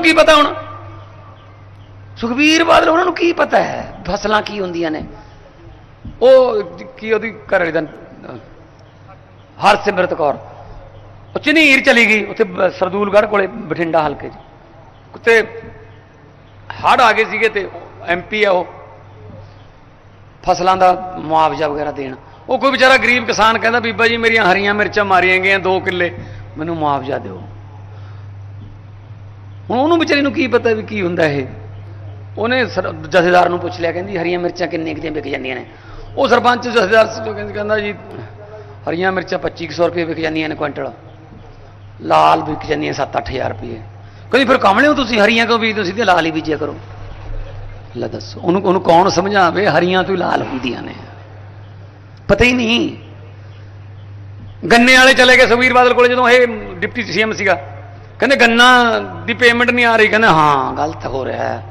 ਨੂੰ ਕੀ ਪਤਾ ਹੁਣ? ਸੁਖਬੀਰ ਬਾਦਲ, ਉਹਨਾਂ ਨੂੰ ਕੀ ਪਤਾ ਹੈ? ਫਸਲਾਂ ਕੀ ਹੁੰਦੀਆਂ ਨੇ? ਉਹ ਕੀ ਉਹਦੀ ਘਰ ਵਾਲੀ ਦਾ ਹਰਸਿਮਰਤ ਕੌਰ। ਉਹ ਚਨੀਰ ਚਲੀ ਗਈ, ਉੱਥੇ ਸਰਦੂਲਗੜ੍ਹ ਕੋਲੇ ਬਠਿੰਡਾ ਹਲਕੇ 'ਚ। ਉੱਤੇ ਹੜ੍ਹ ਆ ਗਏ ਸੀਗੇ ਤੇ ਐਮਪੀ ਆ ਉਹ। ਫਸਲਾਂ ਦਾ ਮੁਆਵਜ਼ਾ ਵਗੈਰਾ ਦੇਣ। ਉਹ ਕੋਈ ਵਿਚਾਰਾ ਗਰੀਬ ਕਿਸਾਨ ਕਹਿੰਦਾ, ਬੀਬਾ ਜੀ, ਮੇਰੀਆਂ ਹਰੀਆਂ ਮਿਰਚਾਂ ਮਾਰੀਆਂ ਗਈਆਂ 2 ਕਿੱਲੇ, ਮੈਨੂੰ ਮੁਆਵਜ਼ਾ ਦਿਓ। ਹੁਣ ਉਹਨੂੰ ਵਿਚਾਰੀ ਨੂੰ ਕੀ ਪਤਾ ਵੀ ਕੀ ਹੁੰਦਾ ਇਹ? ਉਹਨੇ ਜਥੇਦਾਰ ਨੂੰ ਪੁੱਛ ਲਿਆ, ਕਹਿੰਦੀ ਹਰੀਆਂ ਮਿਰਚਾਂ ਕਿੰਨੇ ਕਿਤੇ ਵਿਕ ਜਾਂਦੀਆਂ ਨੇ? ਉਹ ਸਰਪੰਚ ਜਥੇਦਾਰ ਕਹਿੰਦਾ ਕਹਿੰਦਾ ਜੀ, ਹਰੀਆਂ ਮਿਰਚਾਂ 2500 ਰੁਪਏ ਵਿਕ ਜਾਂਦੀਆਂ ਨੇ ਕੁਇੰਟਲ। ਲਾਲ ਵਿਕ ਜਾਂਦੀਆਂ 7-8000 ਰੁਪਏ। ਕਹਿੰਦੀ, ਫਿਰ ਕਮਲੇ ਹੋ ਤੁਸੀਂ ਹਰੀਆਂ ਕਿਉਂ ਬੀਜਦੇ ਹੋ? ਸਿੱਧੇ ਲਾਲ ਹੀ ਬੀਜਿਆ ਕਰੋ। ਲੈ ਦੱਸੋ, ਉਹਨੂੰ ਉਹਨੂੰ ਕੌਣ ਸਮਝਾਵੇ? ਹਰੀਆਂ ਤੋਂ ਲਾਲ ਹੁੰਦੀਆਂ ਨੇ। ਪਤਾ ਹੀ ਨਹੀਂ। ਗੰਨੇ ਵਾਲੇ ਚਲੇ ਗਏ ਸੁਖਬੀਰ ਬਾਦਲ ਕੋਲੇ ਜਦੋਂ ਇਹ ਡਿਪਟੀ ਸੀਐਮ ਸੀਗਾ। ਕਹਿੰਦੇ ਗੰਨਾ ਦੀ ਪੇਮੈਂਟ ਨਹੀਂ ਆ ਰਹੀ। ਕਹਿੰਦੇ ਹਾਂ, ਗਲਤ ਹੋ ਰਿਹਾ ਹੈ।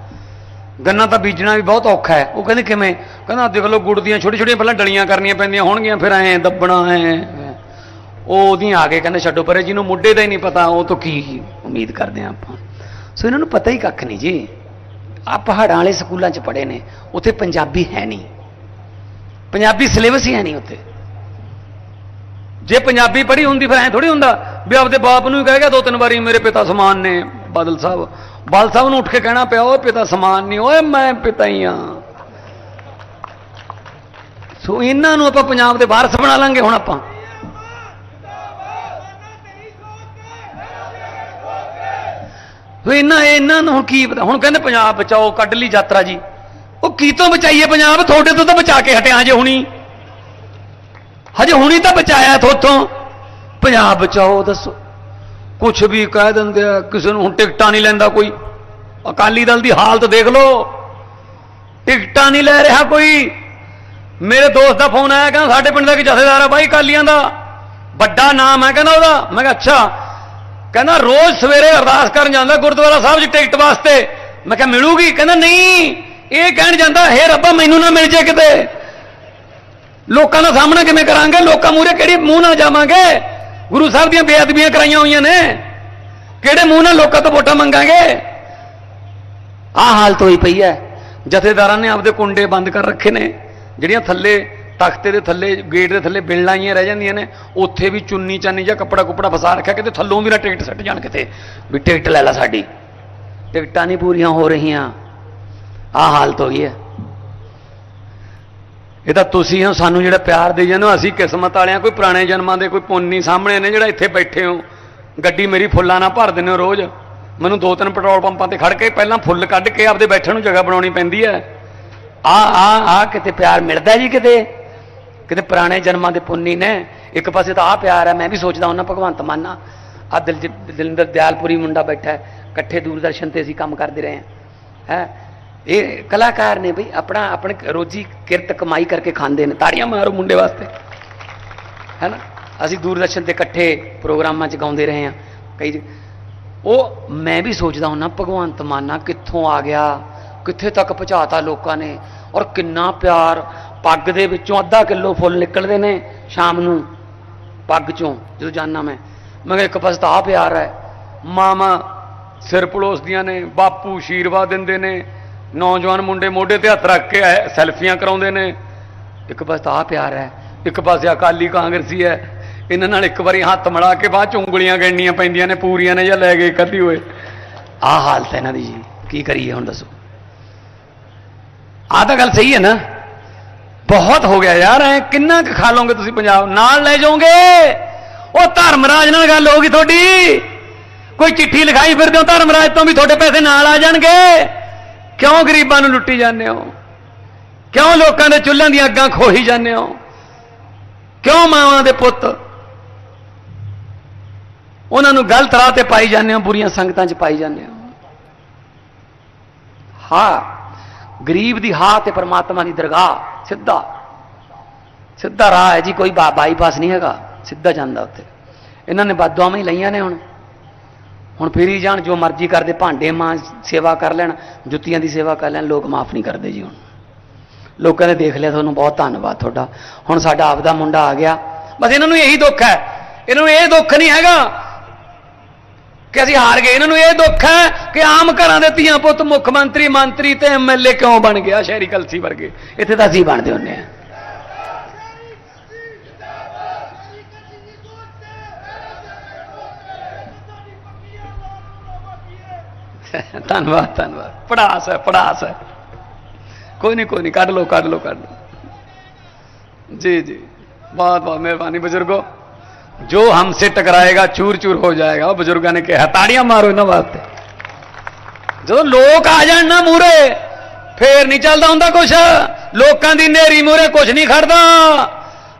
ਗੰਨਾ ਤਾਂ ਬੀਜਣਾ ਵੀ ਬਹੁਤ ਔਖਾ ਹੈ। ਉਹ ਕਹਿੰਦੇ ਕਿਵੇਂ? ਕਹਿੰਦਾ ਦੇਖ ਲਓ, ਗੁੜ ਦੀਆਂ ਛੋਟੀ ਛੋਟੀਆਂ ਪਹਿਲਾਂ ਡਲੀਆਂ ਕਰਨੀਆਂ ਪੈਂਦੀਆਂ ਹੋਣਗੀਆਂ, ਫਿਰ ਐ ਦੱਬਣਾ, ਐ ਉਹ ਉਹਦੀਆਂ ਆ ਕੇ ਕਹਿੰਦੇ ਛੱਡੋ, ਪਰੇ ਜਿਹਨੂੰ ਮੁੱਢੇ ਦਾ ਹੀ ਨਹੀਂ ਪਤਾ, ਉਹ ਤੋਂ ਕੀ ਉਮੀਦ ਕਰਦੇ ਆ ਆਪਾਂ। ਸੋ ਇਹਨਾਂ ਨੂੰ ਪਤਾ ਹੀ ਕੱਖ ਨਹੀਂ ਜੀ। ਆ ਪਹਾੜਾਂ ਵਾਲੇ ਸਕੂਲਾਂ 'ਚ ਪੜ੍ਹੇ ਨੇ, ਉੱਥੇ ਪੰਜਾਬੀ ਹੈ ਨਹੀਂ। ਪੰਜਾਬੀ ਸਿਲੇਬਸ ਹੀ ਹੈ ਨਹੀਂ ਉੱਥੇ। ਜੇ ਪੰਜਾਬੀ ਪੜ੍ਹੀ ਹੁੰਦੀ ਫਿਰ ਐ ਥੋੜੀ ਹੁੰਦਾ ਵੀ ਆਪਦੇ ਬਾਪ ਨੂੰ ਹੀ ਕਹਿ ਗਿਆ ਦੋ ਤਿੰਨ ਵਾਰੀ ਮੇਰੇ ਪਿਤਾ ਸਮਾਨ ਨੇ ਬਾਦਲ ਸਾਹਿਬ। ਬਾਦਲ ਸਾਹਿਬ ਨੂੰ ਉੱਠ ਕੇ ਕਹਿਣਾ ਪਿਆ, ਓਏ ਪਿਤਾ ਸਮਾਨ ਨਹੀਂ, ਓਏ ਮੈਂ ਪਿਤਾ ਹੀ ਆ। ਸੋ ਇਹਨਾਂ ਨੂੰ ਆਪਾਂ ਪੰਜਾਬ ਦੇ ਵਾਰਸ ਬਣਾ ਲਾਂਗੇ ਹੁਣ ਆਪਾਂ। ਸੋ ਇਹਨਾਂ ਇਹਨਾਂ ਨੂੰ ਹੁਣ ਕੀ ਪਤਾ, ਹੁਣ ਕਹਿੰਦੇ ਪੰਜਾਬ ਬਚਾਓ, ਕੱਢ ਲਈ ਯਾਤਰਾ ਜੀ। ਉਹ ਕੀ ਤੋਂ ਬਚਾਈਏ ਪੰਜਾਬ? ਤੁਹਾਡੇ ਤੋਂ ਤਾਂ ਬਚਾ ਕੇ ਹਟਿਆ ਜੇ ਹੁਣੀ। ਹਜੇ ਹੁਣੀ ਤਾਂ ਬਚਾਇਆ ਥੋਥੋਂ। ਪੰਜਾਬ ਬਚਾਓ, ਦੱਸੋ। ਕੁਛ ਵੀ ਕਹਿ ਦਿੰਦੇ ਆ, ਕਿਸੇ ਨੂੰ ਹੁਣ ਟਿਕਟਾਂ ਨਹੀਂ ਲੈਂਦਾ ਕੋਈ। ਅਕਾਲੀ ਦਲ ਦੀ ਹਾਲਤ ਦੇਖ ਲਓ। ਟਿਕਟਾਂ ਨਹੀਂ ਲੈ ਰਿਹਾ ਕੋਈ। ਮੇਰੇ ਦੋਸਤ ਦਾ ਫੋਨ ਆਇਆ, ਕਹਿੰਦਾ ਸਾਡੇ ਪਿੰਡ ਦਾ ਕੀ ਜਥੇਦਾਰ ਆ ਬਾਈ ਅਕਾਲੀਆਂ ਦਾ। ਵੱਡਾ ਨਾਮ ਹੈ, ਕਹਿੰਦਾ ਉਹਦਾ। ਮੈਂ ਕਿਹਾ, ਅੱਛਾ। ਕਹਿੰਦਾ, ਰੋਜ਼ ਸਵੇਰੇ ਅਰਦਾਸ ਕਰਨ ਜਾਂਦਾ ਗੁਰਦੁਆਰਾ ਸਾਹਿਬ 'ਚ ਟਿਕਟ ਵਾਸਤੇ। ਮੈਂ ਕਿਹਾ, ਮਿਲੂਗੀ? ਕਹਿੰਦਾ, ਨਹੀਂ। ਇਹ ਕਹਿਣ ਜਾਂਦਾ, ਹੈ ਰੱਬਾ, ਮੈਨੂੰ ਨਾ ਮਿਲ ਜੇ ਕਿਤੇ। ਲੋਕਾਂ ਦਾ ਸਾਹਮਣਾ ਕਿਵੇਂ ਕਰਾਂਗੇ? ਲੋਕਾਂ ਮੂਹਰੇ ਕਿਹੜੇ ਮੂੰਹ ਨਾਲ ਜਾਵਾਂਗੇ? ਗੁਰੂ ਸਾਹਿਬ ਦੀਆਂ ਬੇਅਦਬੀਆਂ ਕਰਾਈਆਂ ਹੋਈਆਂ ਨੇ। ਕਿਹੜੇ ਮੂੰਹ ਨਾਲ ਲੋਕਾਂ ਤੋਂ ਵੋਟਾਂ ਮੰਗਾਂਗੇ? ਆਹ ਹਾਲਤ ਹੋਈ ਪਈ ਹੈ। ਜਥੇਦਾਰਾਂ ਨੇ ਆਪਦੇ ਕੁੰਡੇ ਬੰਦ ਕਰ ਰੱਖੇ ਨੇ। ਜਿਹੜੀਆਂ ਥੱਲੇ ਤਖਤੇ ਦੇ ਥੱਲੇ, ਗੇਟ ਦੇ ਥੱਲੇ ਬਿਲ ਲਾਈਆਂ ਰਹਿ ਜਾਂਦੀਆਂ ਨੇ, ਉੱਥੇ ਵੀ ਚੁੰਨੀ ਚਾਨੀ ਜਾਂ ਕੱਪੜਾ ਕੁਪੜਾ ਫਸਾ ਰੱਖਿਆ, ਕਿਤੇ ਥੱਲੋਂ ਵੀ ਨਾ ਟਿਕਟ ਸੱਟ ਜਾਣ ਕਿਤੇ। ਵੀ ਟਿਕਟ ਲੈ ਲੈ ਸਾਡੀ। ਟਿਕਟਾਂ ਨਹੀਂ ਪੂਰੀਆਂ ਹੋ ਰਹੀਆਂ। ਆਹ ਹਾਲਤ ਹੋਈ ਹੈ। ਇਹ ਤਾਂ ਤੁਸੀਂ ਹੋ, ਸਾਨੂੰ ਜਿਹੜਾ ਪਿਆਰ ਦੇ ਜਾਂਦੇ ਹੋ, ਅਸੀਂ ਕਿਸਮਤ ਵਾਲਿਆਂ, ਕੋਈ ਪੁਰਾਣੇ ਜਨਮਾਂ ਦੇ ਕੋਈ ਪੁੰਨੀ ਸਾਹਮਣੇ ਨੇ ਜਿਹੜਾ ਇੱਥੇ ਬੈਠੇ ਹੋ। ਗੱਡੀ ਮੇਰੀ ਫੁੱਲਾਂ ਨਾਲ ਭਰ ਦਿੰਦੇ ਹੋ ਰੋਜ਼। ਮੈਨੂੰ ਦੋ ਤਿੰਨ ਪੈਟਰੋਲ ਪੰਪਾਂ ਤੇ ਖੜ ਕੇ ਪਹਿਲਾਂ ਫੁੱਲ ਕੱਢ ਕੇ ਆਪਦੇ ਬੈਠਣ ਨੂੰ ਜਗ੍ਹਾ ਬਣਾਉਣੀ ਪੈਂਦੀ ਹੈ। ਆ ਆ ਆ ਕਿਤੇ ਪਿਆਰ ਮਿਲਦਾ ਜੀ ਕਿਤੇ? ਕਿਤੇ ਪੁਰਾਣੇ ਜਨਮਾਂ ਦੇ ਪੁੰਨੀ ਨੇ? ਇੱਕ ਪਾਸੇ ਤਾਂ ਆ ਪਿਆਰ ਹੈ, ਮੈਂ ਵੀ ਸੋਚਦਾ ਹੁੰਦਾ, ਭਗਵੰਤ ਮਾਨਾ ਆ ਦਿਲ ਦਿਲਿੰਦਰ ਦਿਆਲਪੁਰੀ ਮੁੰਡਾ ਬੈਠਾ ਇਕੱਠੇ ਦੂਰਦਰਸ਼ਨ ਤੇ ਅਸੀਂ ਕੰਮ ਕਰਦੇ ਰਹੇ ਹਾਂ। ਹੈ? ਇਹ ਕਲਾਕਾਰ ਨੇ ਬਈ ਆਪਣਾ ਆਪਣੇ ਰੋਜੀ ਕਿਰਤ ਕਮਾਈ ਕਰਕੇ ਖਾਂਦੇ ਨੇ, ਤਾੜੀਆਂ ਮਾਰੋ ਮੁੰਡੇ ਵਾਸਤੇ। ਹੈ ਨਾ ਅਸੀਂ ਦੂਰਦਰਸ਼ਨ ਤੇ ਇਕੱਠੇ ਪ੍ਰੋਗਰਾਮਾਂ 'ਚ ਗਾਉਂਦੇ ਰਹੇ ਹਾਂ। ਕਈ ਉਹ ਮੈਂ ਵੀ ਸੋਚਦਾ ਹੁੰਦਾ ਭਗਵੰਤ ਮਾਨਾ ਕਿੱਥੋਂ ਆ ਗਿਆ, ਕਿੱਥੇ ਤੱਕ ਪਹੁੰਚਾਤਾ ਲੋਕਾਂ ਨੇ, ਔਰ ਕਿੰਨਾ ਪਿਆਰ, ਪੱਗ ਦੇ ਵਿੱਚੋਂ ਅੱਧਾ ਕਿਲੋ ਫੁੱਲ ਨਿਕਲਦੇ ਨੇ ਸ਼ਾਮ ਨੂੰ, ਪੱਗ ਚੋਂ, ਜਦੋਂ ਜਾਣਾ ਮੈਂ। ਮੈਂ ਇੱਕ ਪਾਸੇ ਤਾਂ ਆ ਪਿਆਰ ਹੈ। ਮਾਮਾ ਸਿਰ ਪਲੋਸਦੀਆਂ ਨੇ, ਬਾਪੂ ਆਸ਼ੀਰਵਾਦ ਦਿੰਦੇ ਨੇ ਨੌਜਵਾਨ ਮੁੰਡੇ ਮੋਢੇ ਤੇ ਹੱਥ ਰੱਖ ਕੇ ਸੈਲਫੀਆਂ ਕਰਾਉਂਦੇ ਨੇ। ਇੱਕ ਪਾਸੇ ਤਾਂ ਆ ਪਿਆਰ ਹੈ ਇੱਕ ਪਾਸੇ ਅਕਾਲੀ ਕਾਂਗਰਸੀ ਹੈ ਇਹਨਾਂ ਨਾਲ ਇੱਕ ਵਾਰੀ ਹੱਥ ਮਿਲਾ ਕੇ ਬਾਅਦ ਚ ਉਂਗਲੀਆਂ ਗਿਣਨੀਆਂ ਪੈਂਦੀਆਂ ਨੇ, ਪੂਰੀਆਂ ਨੇ ਜਾਂ ਲੈ ਗਏ ਕੱਢੀ ਹੋਏ। ਆਹ ਹਾਲਤ ਹੈ ਇਹਨਾਂ ਦੀ ਜੀ, ਕੀ ਕਰੀਏ ਹੁਣ ਦੱਸੋ। ਆਹ ਤਾਂ ਗੱਲ ਸਹੀ ਹੈ ਨਾ। ਬਹੁਤ ਹੋ ਗਿਆ ਯਾਰ, ਐ ਕਿੰਨਾ ਕੁ ਖਾ ਲਓਗੇ ਤੁਸੀਂ ਪੰਜਾਬ? ਨਾਲ ਲੈ ਜਾਓਗੇ। ਉਹ ਧਰਮਰਾਜ ਨਾਲ ਗੱਲ ਹੋਗੀ ਤੁਹਾਡੀ। ਕੋਈ ਚਿੱਠੀ ਲਿਖਾਈ ਫਿਰਦੇ ਹੋ, ਧਰਮਰਾਜ ਤੋਂ ਵੀ ਤੁਹਾਡੇ ਪੈਸੇ ਨਾਲ ਆ ਜਾਣਗੇ। ਕਿਉਂ ਗਰੀਬਾਂ ਨੂੰ ਲੁੱਟੀ ਜਾਂਦੇ ਹੋ? ਕਿਉਂ ਲੋਕਾਂ ਦੇ ਚੁੱਲ੍ਹਾਂ ਦੀਆਂ ਅੱਗਾਂ ਖੋਹੀ ਜਾਂਦੇ ਹੋ? ਕਿਉਂ ਮਾਵਾਂ ਦੇ ਪੁੱਤ? ਉਹਨਾਂ ਨੂੰ ਗਲਤ ਰਾਹ ਤੇ ਪਾਈ ਜਾਂਦੇ ਹੋ, ਬੁਰੀਆਂ ਸੰਗਤਾਂ 'ਚ ਪਾਈ ਜਾਂਦੇ ਹੋ। ਹਾਂ, ਗਰੀਬ ਦੀ ਹਾਂ ਤੇ ਪਰਮਾਤਮਾ ਦੀ ਦਰਗਾਹ, ਸਿੱਧਾ। ਸਿੱਧਾ ਰਾਹ ਹੈ ਜੀ, ਕੋਈ ਬਾ- ਬਾਈਪਾਸ ਨਹੀਂ ਹੈਗਾ। ਸਿੱਧਾ ਜਾਂਦਾ ਉੱਥੇ। ਇਹਨਾਂ ਨੇ ਬਦਦੁਆਵਾਂ ਹੀ ਲਈਆਂ ਨੇ ਹੁਣ। ਹੁਣ ਫੇਰੀ ਜਾਣ, ਜੋ ਮਰਜ਼ੀ ਕਰਦੇ ਭਾਂਡੇ ਮਾਂ ਸੇਵਾ ਕਰ ਲੈਣ, ਜੁੱਤੀਆਂ ਦੀ ਸੇਵਾ ਕਰ ਲੈਣ, ਲੋਕ ਮਾਫ ਨਹੀਂ ਕਰਦੇ ਜੀ ਹੁਣ। ਲੋਕਾਂ ਨੇ ਦੇਖ ਲਿਆ, ਤੁਹਾਨੂੰ ਬਹੁਤ ਧੰਨਵਾਦ ਤੁਹਾਡਾ। ਹੁਣ ਸਾਡਾ ਆਪਦਾ ਮੁੰਡਾ ਆ ਗਿਆ। ਬਸ ਇਹਨਾਂ ਨੂੰ ਇਹੀ ਦੁੱਖ ਹੈ। ਇਹਨਾਂ ਨੂੰ ਇਹ ਦੁੱਖ ਨਹੀਂ ਹੈਗਾ ਕਿ ਅਸੀਂ ਹਾਰ ਗਏ। ਇਹਨਾਂ ਨੂੰ ਇਹ ਦੁੱਖ ਹੈ ਕਿ ਆਮ ਘਰਾਂ ਦੇ ਧੀਆਂ ਪੁੱਤ ਮੁੱਖ ਮੰਤਰੀ ਮੰਤਰੀ ਤੇ ਐਮਐਲਏ ਕਿਉਂ ਬਣ ਗਿਆ ਸ਼ਹਿਰੀ ਕਲਸੀ ਵਰਗੇ। ਇੱਥੇ ਤਾਂ ਅਸੀਂ ਬਣਦੇ ਹੁੰਨੇ ਆ ਧੰਨਵਾਦ ਧੰਨਵਾਦ ਪੜਾਸ ਹੈ ਪੜਾਸ ਹੈ ਕੋਈ ਨਹੀਂ ਕੋਈ ਨਹੀਂ ਕੱਢ ਲਓ ਕੱਢ ਲਓ ਕੱਢ ਲਓ ਜੀ ਜੀ ਬਹੁਤ ਬਹੁਤ ਮਿਹਰਬਾਨੀ ਬਜ਼ੁਰਗੋ ਜੋ हमसे टकराएगा चूर चूर हो जाएगा ਉਹ ਬਜ਼ੁਰਗਾਂ ਨੇ ਕਿਹਾ ਤਾੜੀਆਂ ਮਾਰੋ ਇਹਨਾਂ ਵਾਸਤੇ ਜਦੋਂ ਲੋਕ ਆ ਜਾਣ ਨਾ ਮੂਰੇ ਫੇਰ ਨਹੀਂ ਚੱਲਦਾ ਹੁੰਦਾ ਕੁਛ ਲੋਕਾਂ ਦੀ ਨੇਰੀ ਮੂਰੇ ਕੁਛ ਨਹੀਂ ਖੜਦਾ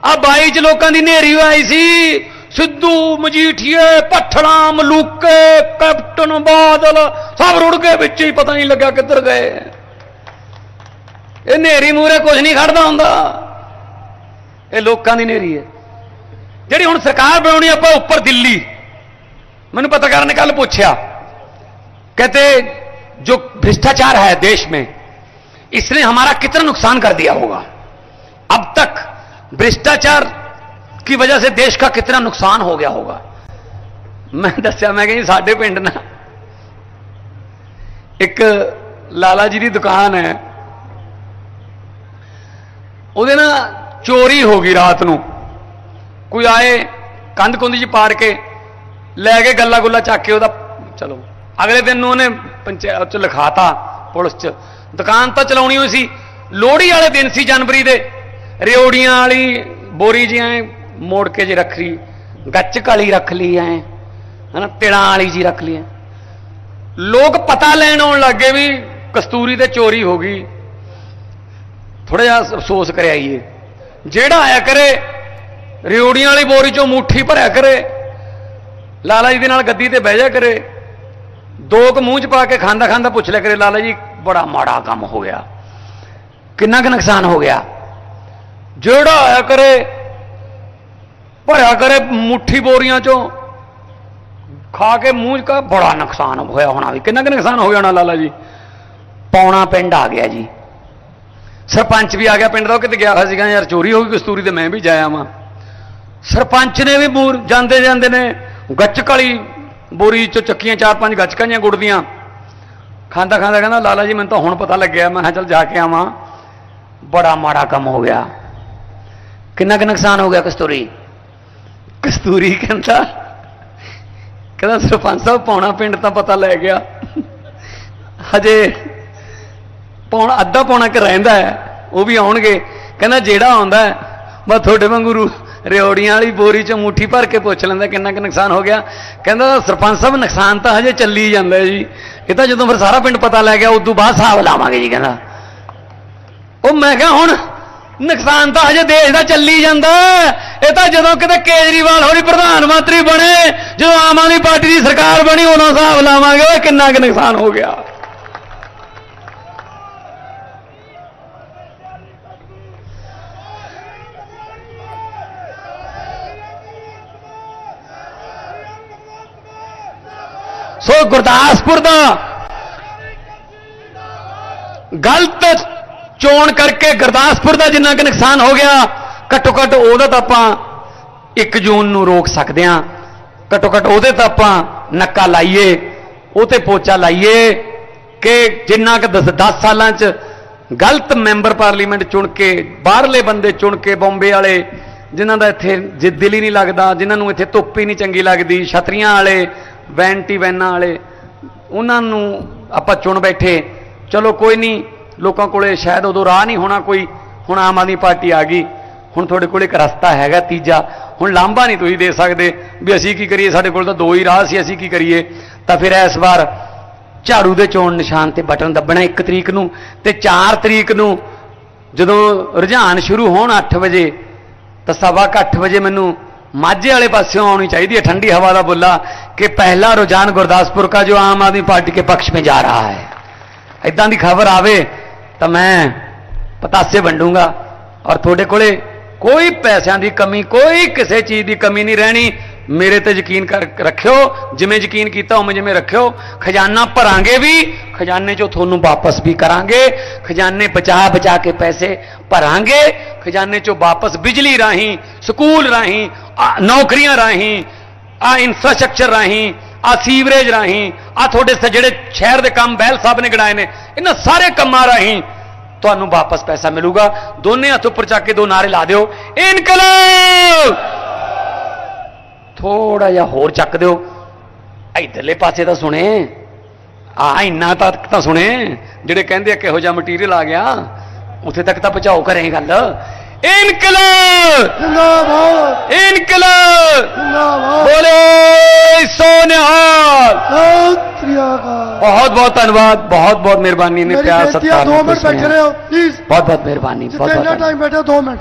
ਆ 22 ਚ ਲੋਕਾਂ ਦੀ ਨੇਰੀ ਆਈ ਸੀ ਸਿੱਧੂ ਮਜੀਠੀਏ ਪੱਠਣਾ ਮਲੂਕੇ ਕੈਪਟਨ ਬਾਦਲ ਸਭ ਰੁੜ ਗਏ ਵਿੱਚ ਹੀ ਪਤਾ ਨਹੀਂ ਲੱਗਾ ਕਿੱਧਰ ਗਏ ਇਹ ਨੇਰੀ ਮੂਰੇ ਕੁਛ ਨਹੀਂ ਖੜਦਾ ਹੁੰਦਾ ਇਹ ਲੋਕਾਂ ਦੀ ਨੇਰੀ ਹੈ ਜਿਹੜੀ ਹੁਣ ਸਰਕਾਰ ਬਣਾਉਣੀ ਆਪਾਂ ਉੱਪਰ ਦਿੱਲੀ ਮੈਨੂੰ पत्रकार ने कल पूछा कहते जो भ्रष्टाचार है देश में इसने हमारा कितना नुकसान कर दिया होगा अब तक भ्रष्टाचार की वजह से देश का कितना नुकसान हो गया होगा ਮੈਂ ਦੱਸਿਆ ਮੈਂ ਕਿ ਸਾਡੇ ਪਿੰਡ ਨਾ ਇੱਕ ਲਾਲਾ ਜੀ ਦੀ ਦੁਕਾਨ ਹੈ ਉਹਦੇ ਨਾ ਚੋਰੀ ਹੋ ਗਈ ਰਾਤ ਨੂੰ ਕੋਈ ਆਏ ਕੰਧ ਕੁੰਧ ਜੀ ਪਾੜ ਕੇ ਲੈ ਕੇ ਗੱਲਾ ਗੁੱਲਾ ਚੱਕ ਕੇ ਉਹਦਾ ਚਲੋ ਅਗਲੇ ਦਿਨ ਨੂੰ ਉਹਨੇ ਪੰਚਾਇਤ ਚ ਲਿਖਾਤਾ ਪੁਲਿਸ ਚ ਦੁਕਾਨ ਤਾਂ ਚਲਾਉਣੀ ਹੋਈ ਸੀ ਲੋਹੜੀ ਵਾਲੇ ਦਿਨ ਸੀ ਜਨਵਰੀ ਦੇ ਰਿਓੜੀਆਂ ਵਾਲੀ ਬੋਰੀ ਜੀ ਐ ਮੋੜ ਕੇ ਜੇ ਰੱਖ ਲਈ, ਗੱਚ ਕਾਲੀ ਰੱਖ ਲਈ ਐ, ਹਨਾ, ਤਿਲਾਂ ਵਾਲੀ ਜੀ ਰੱਖ ਲਈ ਐ। ਲੋਕ ਪਤਾ ਲੈਣ ਆਉਣ ਲੱਗੇ ਵੀ ਕਸਤੂਰੀ ਤੇ ਚੋਰੀ ਹੋ ਗਈ। ਥੋੜਾ ਜਿਹਾ ਅਫਸੋਸ ਕਰਿਆ ਈਏ ਜਿਹੜਾ ਆਇਆ ਕਰੇ, ਰਿਓੜੀਆਂ ਵਾਲੀ ਬੋਰੀ ਚੋਂ ਮੁੱਠੀ ਭਰਿਆ ਕਰੇ, ਲਾਲਾ ਜੀ ਦੇ ਨਾਲ ਗੱਦੀ ਤੇ ਬਹਿ ਜਾ ਕਰੇ, ਦੋ ਕੁ ਮੂੰਹ ਚ ਪਾ ਕੇ ਖਾਂਦਾ ਖਾਂਦਾ ਪੁੱਛ ਲਿਆ ਕਰੇ, ਲਾਲਾ ਜੀ, ਬੜਾ ਮਾੜਾ ਕੰਮ ਹੋ ਗਿਆ। ਕਿੰਨਾ ਕੁ ਨੁਕਸਾਨ ਹੋ ਗਿਆ? ਜਿਹੜਾ ਆਇਆ ਕਰੇ ਭਰਿਆ ਕਰੇ ਮੁੱਠੀ ਬੋਰੀਆਂ ਚੋਂ। ਖਾ ਕੇ ਮੂੰਹ 'ਚ ਕਾ ਬੜਾ ਨੁਕਸਾਨ ਹੋਇਆ ਹੋਣਾ ਵੀ। ਕਿੰਨਾ ਕੁ ਨੁਕਸਾਨ ਹੋ ਗਿਆ ਹੋਣਾ ਲਾਲਾ ਜੀ? ਪੌਣਾ ਪਿੰਡ ਆ ਗਿਆ ਜੀ। ਸਰਪੰਚ ਵੀ ਆ ਗਿਆ ਪਿੰਡ ਦਾ, ਉਹ ਕਿਤੇ ਗਿਆ ਹੋਇਆ ਸੀਗਾ, ਯਾਰ ਚੋਰੀ ਹੋ ਗਈ ਕਸਤੂਰੀ ਤੇ ਮੈਂ ਵੀ ਜਾਇਆ ਵਾਂ ਸਰਪੰਚ ਨੇ ਵੀ ਬੂਰ ਜਾਂਦੇ ਜਾਂਦੇ ਨੇ ਗੱਚਕ ਵਾਲੀ ਬੋਰੀ ਚੋਂ ਚੱਕੀਆਂ, ਚਾਰ ਪੰਜ ਗੱਚਕਾਂ ਦੀਆਂ ਗੁੜਦੀਆਂ। ਖਾਂਦਾ ਖਾਂਦਾ ਕਹਿੰਦਾ, ਲਾਲਾ ਜੀ, ਮੈਨੂੰ ਤਾਂ ਹੁਣ ਪਤਾ ਲੱਗਿਆ, ਮੈਂ ਕਿਹਾ ਚੱਲ ਜਾ ਕੇ ਆਵਾਂ। ਬੜਾ ਮਾੜਾ ਕੰਮ ਹੋ ਗਿਆ। ਕਿੰਨਾ ਕੁ ਨੁਕਸਾਨ ਹੋ ਗਿਆ ਕਸਤੂਰੀ? ਕਸਤੂਰੀ ਕਹਿੰਦਾ। ਕਹਿੰਦਾ, ਸਰਪੰਚ ਸਾਹਿਬ ਪੌਣਾ ਪਿੰਡ ਤਾਂ ਪਤਾ ਲੈ ਗਿਆ। ਹਜੇ ਪੌਣਾ, ਅੱਧਾ ਪੌਣਾ ਕਿ ਰਹਿੰਦਾ ਹੈ, ਉਹ ਵੀ ਆਉਣਗੇ। ਕਹਿੰਦਾ, ਜਿਹੜਾ ਆਉਂਦਾ ਹੈ, ਬਸ ਤੁਹਾਡੇ ਵਾਂਗੂ ਰੂ- ਰਿਓੜੀਆਂ ਵਾਲੀ ਬੋਰੀ ਚ ਮੁੱਠੀ ਭਰ ਕੇ ਪੁੱਛ ਲੈਂਦਾ, ਕਿੰਨਾ ਕੁ ਨੁਕਸਾਨ ਹੋ ਗਿਆ। ਕਹਿੰਦਾ, ਸਰਪੰਚ ਸਾਹਿਬ, ਨੁਕਸਾਨ ਤਾਂ ਹਜੇ ਚੱਲੀ ਜਾਂਦਾ ਜੀ। ਇਹ ਤਾਂ ਜਦੋਂ ਫਿਰ ਸਾਰਾ ਪਿੰਡ ਪਤਾ ਲੈ ਗਿਆ, ਉਦੋਂ ਬਾਅਦ ਹਿਸਾਬ ਲਾਵਾਂਗੇ ਜੀ, ਕਹਿੰਦਾ। ਉਹ ਮੈਂ ਕਿਹਾ, ਹੁਣ ਨੁਕਸਾਨ ਤਾਂ ਹਜੇ ਦੇਸ਼ ਦਾ ਚੱਲੀ ਜਾਂਦਾ ਇਹ ਤਾਂ ਜਦੋਂ ਕਿਤੇ ਕੇਜਰੀਵਾਲ ਹੋਰੀ ਪ੍ਰਧਾਨ ਮੰਤਰੀ ਬਣੇ, ਜਦੋਂ ਆਮ ਆਦਮੀ ਪਾਰਟੀ ਦੀ ਸਰਕਾਰ ਬਣੀ, ਉਦੋਂ ਹਿਸਾਬ ਲਾਵਾਂਗੇ ਓਏ ਕਿੰਨਾ ਕੁ ਨੁਕਸਾਨ ਹੋ ਗਿਆ। ਸੋ ਗੁਰਦਾਸਪੁਰ ਦਾ ਗਲਤ ਚੋਣ ਕਰਕੇ ਗੁਰਦਾਸਪੁਰ ਦਾ ਜਿੰਨਾ ਕਿ ਨੁਕਸਾਨ ਹੋ ਗਿਆ ਘੱਟੋ ਘੱਟ ਉਹਦਾ ਤਾਂ ਆਪਾਂ 1 ਜੂਨ ਨੂੰ ਰੋਕ ਸਕਦੇ ਹਾਂ। ਘੱਟੋ ਘੱਟ ਉਹਦੇ ਤਾਂ ਆਪਾਂ ਨੱਕਾ ਲਾਈਏ ਉਹ ਤੇ ਪੋਚਾ ਲਾਈਏ ਕਿ ਜਿੰਨਾ ਕਿ 10 ਸਾਲਾਂ 'ਚ ਗਲਤ ਮੈਂਬਰ ਪਾਰਲੀਮੈਂਟ ਚੁਣ ਕੇ, ਬਾਹਰਲੇ ਬੰਦੇ ਚੁਣ ਕੇ ਬੰਬੇ ਵਾਲੇ, ਜਿਨ੍ਹਾਂ ਦਾ ਇੱਥੇ ਜੇ ਦਿਲ ਹੀ ਨਹੀਂ ਲੱਗਦਾ, ਜਿਨ੍ਹਾਂ ਨੂੰ ਇੱਥੇ ਧੁੱਪ ਹੀ ਨਹੀਂ ਚੰਗੀ ਲੱਗਦੀ, ਛਤਰੀਆਂ ਵਾਲੇ, ਵੈਂਟੀ ਵੈਨਾਂ ਵਾਲੇ, ਉਹਨਾਂ ਨੂੰ ਆਪਾਂ ਚੁਣ ਬੈਠੇ। ਚਲੋ ਕੋਈ ਨਹੀਂ, ਲੋਕਾਂ ਕੋਲੇ ਸ਼ਾਇਦ ਉਦੋਂ ਰਾਹ ਨਹੀਂ ਹੋਣਾ, ਕੋਈ ਹੁਣ ਆਮ ਆਦਮੀ ਪਾਰਟੀ ਆ ਗਈ। ਹੁਣ ਤੁਹਾਡੇ ਕੋਲ ਇੱਕ ਰਸਤਾ ਹੈਗਾ ਤੀਜਾ। ਹੁਣ ਲਾਂਭਾ ਨਹੀਂ ਤੁਸੀਂ ਦੇ ਸਕਦੇ ਵੀ ਅਸੀਂ ਕੀ ਕਰੀਏ, ਸਾਡੇ ਕੋਲ ਤਾਂ ਦੋ ਹੀ ਰਾਹ ਸੀ, ਅਸੀਂ ਕੀ ਕਰੀਏ? ਤਾਂ ਫਿਰ ਇਸ ਵਾਰ ਝਾੜੂ ਦੇ ਚੋਣ ਨਿਸ਼ਾਨ ਤੇ ਬਟਨ ਦੱਬਣਾ 1 ਤਰੀਕ ਨੂੰ ਤੇ 4 ਤਰੀਕ ਨੂੰ ਜਦੋਂ ਰੁਝਾਨ ਸ਼ੁਰੂ ਹੋਣ 8 ਵਜੇ, ਤਾਂ ਸਵਾ 8 ਵਜੇ ਮੈਨੂੰ ਮਾਝੇ ਵਾਲੇ ਪਾਸਿਓਂ ਆਉਣੀ ਚਾਹੀਦੀ ਹੈ ਠੰਡੀ ਹਵਾ ਦਾ ਬੁੱਲਾ ਕਿ ਪਹਿਲਾ ਰੁਝਾਨ ਗੁਰਦਾਸਪੁਰ ਦਾ ਜੋ ਆਮ ਆਦਮੀ ਪਾਰਟੀ ਕੇ ਪੱਖ ਵਿੱਚ ਜਾ ਰਹਾ ਹੈ। ਇਦਾਂ ਦੀ ਖਬਰ ਆਵੇ ਤਾਂ ਮੈਂ ਪਤਾਸੇ ਵੰਡੂੰਗਾ ਔਰ ਤੁਹਾਡੇ ਕੋਲੇ ਕੋਈ ਪੈਸਿਆਂ ਦੀ ਕਮੀ, ਕੋਈ ਕਿਸੇ ਚੀਜ਼ ਦੀ ਕਮੀ ਨਹੀਂ ਰਹਿਣੀ। ਮੇਰੇ ਤੇ ਯਕੀਨ ਕਰ, ਰੱਖਿਓ। ਜਿਵੇਂ ਯਕੀਨ ਕੀਤਾ, ਉਵੇਂ ਜਿਵੇਂ ਰੱਖਿਓ। ਖਜ਼ਾਨਾ ਭਰਾਂਗੇ ਵੀ, ਖਜ਼ਾਨੇ ਚੋਂ ਤੁਹਾਨੂੰ ਵਾਪਸ ਵੀ ਕਰਾਂਗੇ। ਖਜ਼ਾਨੇ ਬਚਾ ਬਚਾ ਕੇ ਪੈਸੇ ਭਰਾਂਗੇ। ਖਜ਼ਾਨੇ ਚੋਂ ਵਾਪਸ ਬਿਜਲੀ ਰਾਹੀਂ, ਸਕੂਲ ਰਾਹੀਂ, ਆ ਨੌਕਰੀਆਂ ਰਾਹੀਂ, ਆ ਇਨਫਰਾਸਟ੍ਰਕਚਰ ਰਾਹੀਂ, ਆ ਸੀਵਰੇਜ ਰਾਹੀਂ, ਆ ਤੁਹਾਡੇ ਸ- ਜਿਹੜੇ ਸ਼ਹਿਰ ਦੇ ਕੰਮ ਬਹਿਲ ਸਾਹਿਬ ਨੇ ਗਣਾਏ ਨੇ, ਇਹਨਾਂ ਸਾਰੇ ਕੰਮਾਂ ਰਾਹੀਂ ਤੁਹਾਨੂੰ ਵਾਪਸ ਪੈਸਾ ਮਿਲੂਗਾ। ਦੋਨੇ ਹੱਥ ਉੱਪਰ ਚੱਕ ਕੇ ਦੋ ਨਾਰੇ ਲਾ ਦਿਓ। ਇਨਕਲਾਬ! ਥੋੜਾ ਜਿਹਾ ਹੋਰ ਚੱਕ ਦਿਓ। ਇਧਰਲੇ ਪਾਸੇ ਤਾਂ ਸੁਣੇ। ਆ ਇੰਨਾ ਤੱਕ ਤਾਂ ਸੁਣੇ। ਜਿਹੜੇ ਕਹਿੰਦੇ ਆ ਕਿਹੋ ਜਿਹਾ ਮਟੀਰੀਅਲ ਆ ਗਿਆ, ਉੱਥੇ ਤੱਕ ਤਾਂ ਪਹੁੰਚਾਓ ਕਰੇ ਗੱਲ। ਇਨਕਲਾਬ ਜਿੰਦਾਬਾਦ ਇਨਕਲਾਬ ਜਿੰਦਾਬਾਦ ਬੋਲੇ ਸੋਨਿਹਾਲ ਸਤਿ ਸ੍ਰੀ ਅਕਾਲ ਬਹੁਤ ਬਹੁਤ ਧੰਨਵਾਦ ਬਹੁਤ ਬਹੁਤ ਮਿਹਰਬਾਨੀ ਨੇ ਮੇਰੀ ਪਿਆਰ ਬੇਨਤੀ ਆ ਸਤਿਕਾਰ ਦੋ ਨਾਲ ਮਿੰਟ ਸੁਣਿਆ। ਬੈਠੇ ਰਹੋ ਪਲੀਜ਼ ਬਹੁਤ ਬਹੁਤ ਮਿਹਰਬਾਨੀ ਬਹੁਤ ਜਿੱਥੇ ਇੰਨਾ ਬਹੁਤ ਟਾਈਮ ਬੈਠੇ ਦੋ ਮਿੰਟ